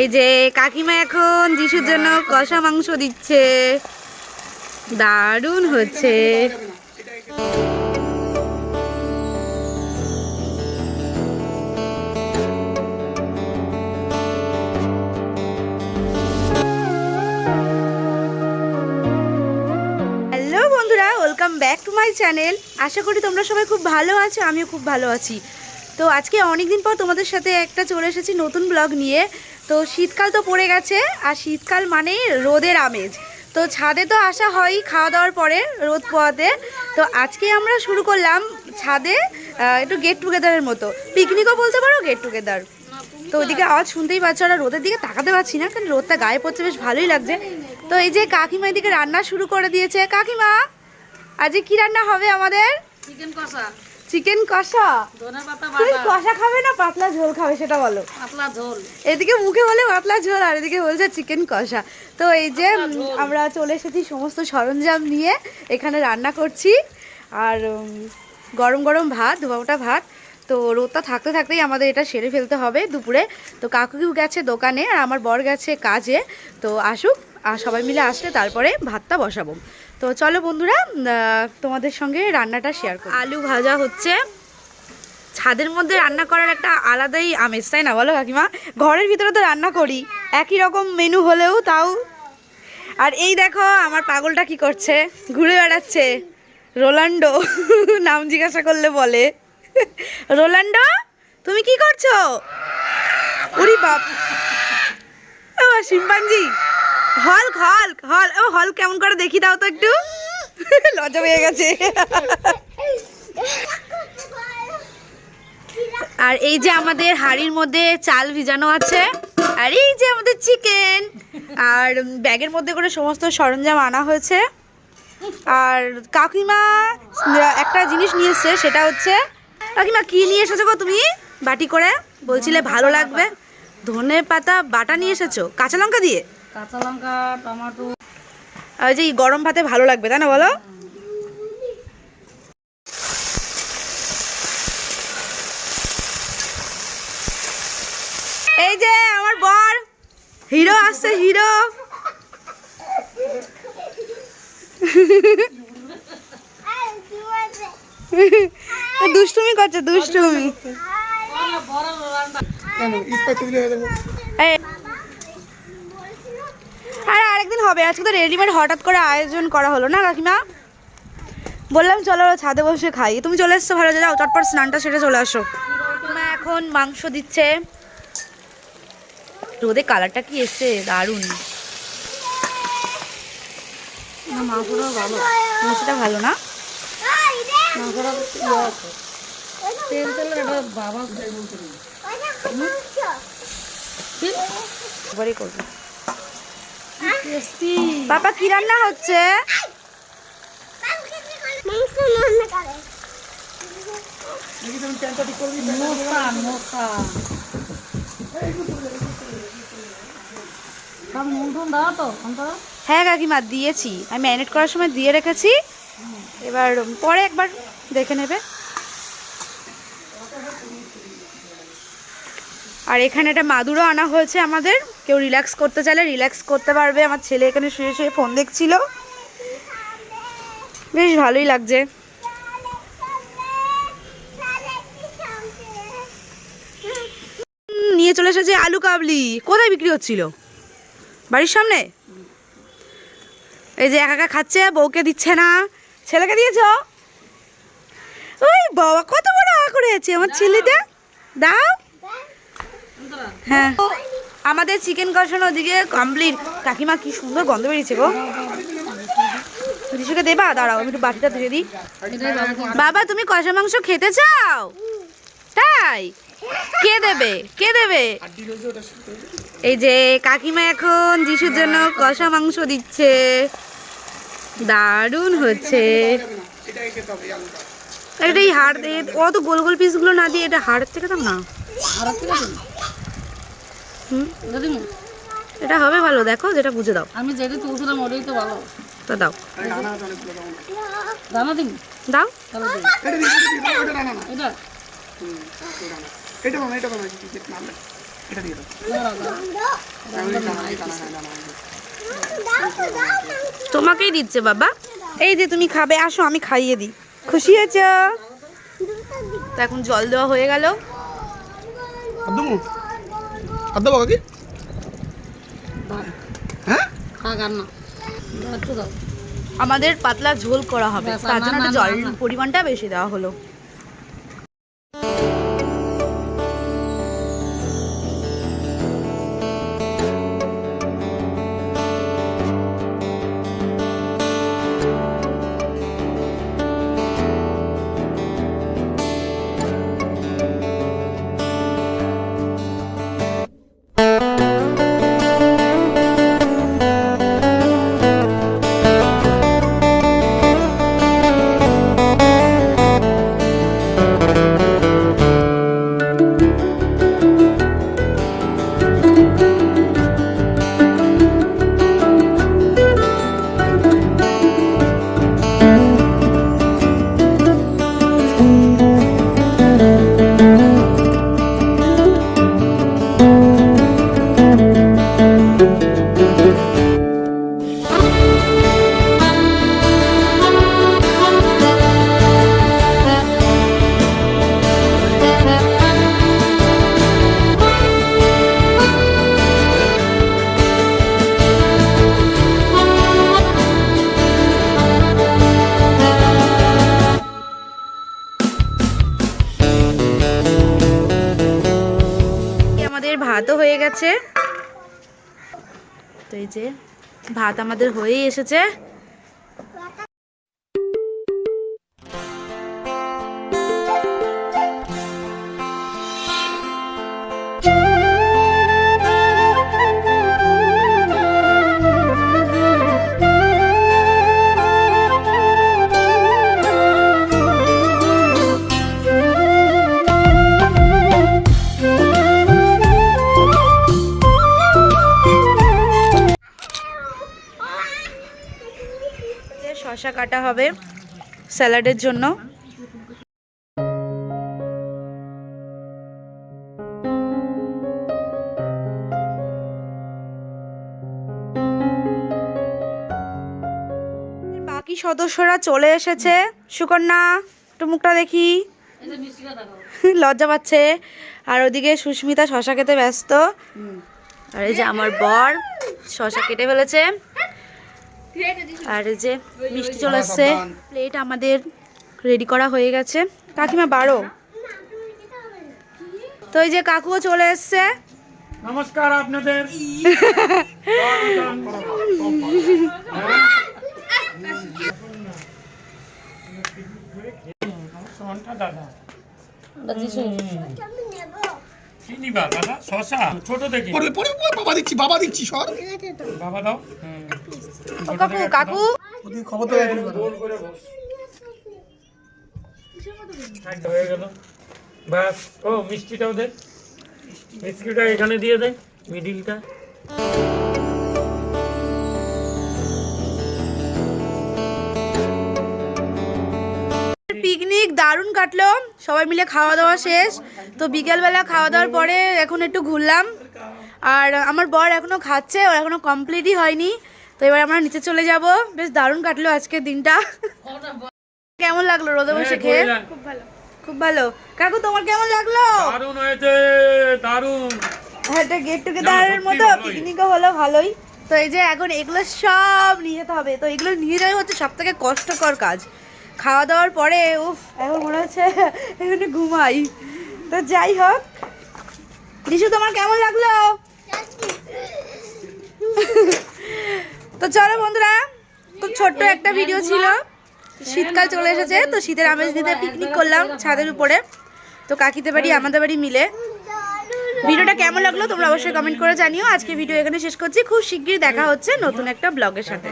এই যে কাকিমা এখন যিশুর জন্য কষা মাংস দিচ্ছে। দারুণ হচ্ছে। Welcome back to my channel আশা করি তোমরা সবাই খুব ভালো আছো, আমিও খুব ভালো আছি। তো আজকে অনেক দিন পর তোমাদের সাথে একটা চলে এসেছি নতুন ব্লগ নিয়ে। তো শীতকাল তো পড়ে গেছে, আর শীতকাল মানেই রোদের আমেজ। তো ছাদে তো আসা হয় খাওয়া দাওয়ার পরে, রোদ পোয়াতে তো আজকে আমরা শুরু করলাম ছাদে একটু গেট টুগেদারের মতো। পিকনিকও বলতে পারো গেট টুগেদার তো ওইদিকে আওয়াজ শুনতেই পাচ্ছ, আর রোদের দিকে তাকাতে পারছি না, কারণ রোদটা গায়ে পড়ছে, বেশ ভালোই লাগছে। তো এই যে কাকিমা এদিকে রান্না শুরু করে দিয়েছে। কাকিমা, আজকে কি রান্না হবে আমাদের? চিকেন কষা? তুমি কষা খাবে না পাতলা ঝোল খাবে সেটা বলো। পাতলা ঝোল। এদিকে মুখে বলে পাতলা ঝোল আর এদিকে বলছে চিকেন কষা। তো এই যে আমরা চলে এসেছি সমস্ত সরঞ্জাম নিয়ে এখানে রান্না করছি। আর গরম গরম ভাত ধোয়াটা ভাত। তো রোদটা থাকতে থাকতেই আমাদের এটা সেরে ফেলতে হবে দুপুরে। তো কাকুকিউ গেছে দোকানে আর আমার বর গেছে কাজে। তো আসুক আর সবাই মিলে আসলে তারপরে ভাতটা বসাবো। তো চলো বন্ধুরা তোমাদের সঙ্গে রান্নাটা শেয়ার করি। আলু ভাজা হচ্ছে। ছাদের মধ্যে রান্না করার একটা আলাদাই আমেজ, তাই না বলো কাকিমা? ঘরের ভিতরে তো রান্না করি, একই রকম মেনু হলেও তাও। আর এই দেখো, আমার পাগলটা কি করছে? ঘুরে বেড়াচ্ছে। রোলান্ডো, নাম জিজ্ঞাসা করলে বলে। রোলান্ডো, তুমি কি করছ? উরি বাপ। ও শিম্পাঞ্জি হল হল। ও, হল কেমন করে দেখি দাও তো একটু। লজ্জা পেয়ে গেছে। আর এই যে আমাদের হাড়ির মধ্যে চাল ভিজানো আছে, আর এই যে আমাদের চিকেন আর ব্যাগের মধ্যে করে সমস্ত সরঞ্জাম আনা হয়েছে। আর কাকিমা, একটা জিনিস নিয়ে সেটা হচ্ছে, কাকিমা, কি নিয়ে এসেছ গো তুমি? বাটি করে। বলছিলে ভালো লাগবে। ধনে পাতা বাটা নিয়ে এসেছ। কাঁচা লঙ্কা দিয়ে? কাঁচা লঙ্কা টমেটো। আর ওই যে এই গরম ভাতে ভালো লাগবে তাই না বলো? এই যে আমার বর হিরো আসছে হিরো। দুষ্টুমি করছে দুষ্টুমি। এই আর আরেকদিন হবে। আজকে তো রেডিমেড হঠাৎ করে আয়োজন করা হলো না কাকিমা? বললাম চলো ছাদে বসে খাই। তুমি চলে এসছো ভালো যাও চটপট স্নানটা সেরে চলে আসো। মা এখন মাংস দিচ্ছে। রোদে কালারটা কি এসছে? দারুণ। মাংসটা ভালো। মাংসটা ভালো না? বাবা। করব। পাপা কি রান্না হচ্ছে? হ্যাঁ কাকিমা দিয়েছি। আমি ম্যারিনেট করার সময় দিয়ে রেখেছি। এবার পরে একবার দেখে নেবে। আর এখানে একটা মাদুরও আনা হয়েছে আমাদের। কেউ রিল্যাক্স করতে চাইলে রিল্যাক্স করতে পারবে। আমার ছেলে এখানে শুয়ে শুয়ে ফোন দেখছিল। বেশ ভালোই লাগছে। নিয়ে চলে এসেছে আলু কাবলি। কোথায় বিক্রি হচ্ছিল? বাড়ির সামনে? এই যে একা একা খাচ্ছে বউকে দিচ্ছে না। ছেলেকে দিয়েছ? ওই বাবা কত বড় আ করেছে আমার ছেলেটা। দাও। হ্যাঁ। আমাদের চিকেন কষানো ওদিকে কমপ্লিট কাকিমা কি সুন্দর গন্ধ বেরিয়েছে গো। রিসুকে দেবা দাঁড়াও, আমি একটু বাটিটা ধুয়ে দিই। বাবা, তুমি কষা মাংস খেতে চাও? তাই? কে দেবে? কে দেবে? এই যে কাকিমা এখন যিশুর জন্য কষা মাংস দিচ্ছে। দারুণ হচ্ছে। এটা এই হাড় দিয়ে অত গোল গোল পিসগুলো না দিয়ে এটা হাড়ের থেকে দাও না। হুম। এটা হবে ভালো দেখো যেটা বুঝে দাও। আমি যেটা তুলছিলাম ওটাই তো ভালো। তো দাও। দানা দিন দাও তাহলে দিন এটা? এটা দিয়ে তোমাকেই দিচ্ছে বাবা। এই যে তুমি খাবে আসো আমি খাইয়ে দিই। খুশি হয়েছ? তো এখন জল দেওয়া হয়ে গেল। আর দেবো আর কাকি হ্যাঁ আমাদের পাতলা ঝোল করা হবে। তার জন্য না, জল পরিমাণটা বেশি দেওয়া হলো। হয়ে গেছে। তো এই যে ভাত আমাদের হয়েই এসেছে। শশা কাটা হবে স্যালাডের জন্য। বাকি সদস্যরা চলে এসেছে। সুকন্যা, একটু মুখটা দেখি। লজ্জা পাচ্ছে। আর ওদিকে সুস্মিতা শশা খেতে ব্যস্ত। আর এই যে আমার বর, শশা কেটে ফেলেছে। আর এই যে মিষ্টি চলে এসছে প্লেট আমাদের রেডি করা হয়ে গেছে। কাকিমা বারো তো এই যে কাকুও চলে এসছে। নমস্কার আপনাদের। বাবা দিচ্ছি বাবা দিচ্ছি সর। বাবা দাও। ও কাকু কাকু। খবর তো গোল বস। হয়ে গেল। ব্যাস ও মিষ্টিটাও দে। মিষ্টিটা এখানে দিয়ে দে মিডিলটা। পিকনিক দারুণ কাটলো। সবাই মিলে খাওয়া দাওয়া শেষ। তো বিকেলবেলা খাওয়া দাওয়ার পরে এখন একটু ঘুরলাম। আর আমার বর এখনও খাচ্ছে ওর এখনও কমপ্লিটই হয়নি। তো এবার আমরা নিচে চলে যাব। বেশ দারুণ কাটলো আজকে দিনটা। কেমন লাগল রোদে বসে খেয়ে? খুব ভালো। খুব ভালো। কাকু তোমার কেমন লাগল? দারুণ হয়েছে দারুণ। একটা গেট টুগেদারের মতো। পিকনিকও হলো ভালোই। তো এই যে এখন এগুলো সব নিয়ে যেতে হবে। তো এগুলো নিয়ে যাওয়া হচ্ছে সব থেকে কষ্টকর কাজ। খাওয়া দাওয়ার পরে উফ এখন মনে হচ্ছে এখানে ঘুমাই। তো যাই হোক। দিশু তোমার কেমন লাগল? তো চলো বন্ধুরা, খুব ছোট্ট একটা ভিডিও ছিল। শীতকাল চলে এসেছে, তো শীতের আমেজ নিতে পিকনিক করলাম ছাদের উপরে। তো কাকিতে বাড়ি, আমাদের বাড়ি মিলে। ভিডিওটা কেমন লাগল তোমরা অবশ্যই কমেন্ট করে জানিও। আজকে ভিডিও এখানে শেষ করছি। খুব শিগগিরই দেখা হচ্ছে নতুন একটা ব্লগের সাথে।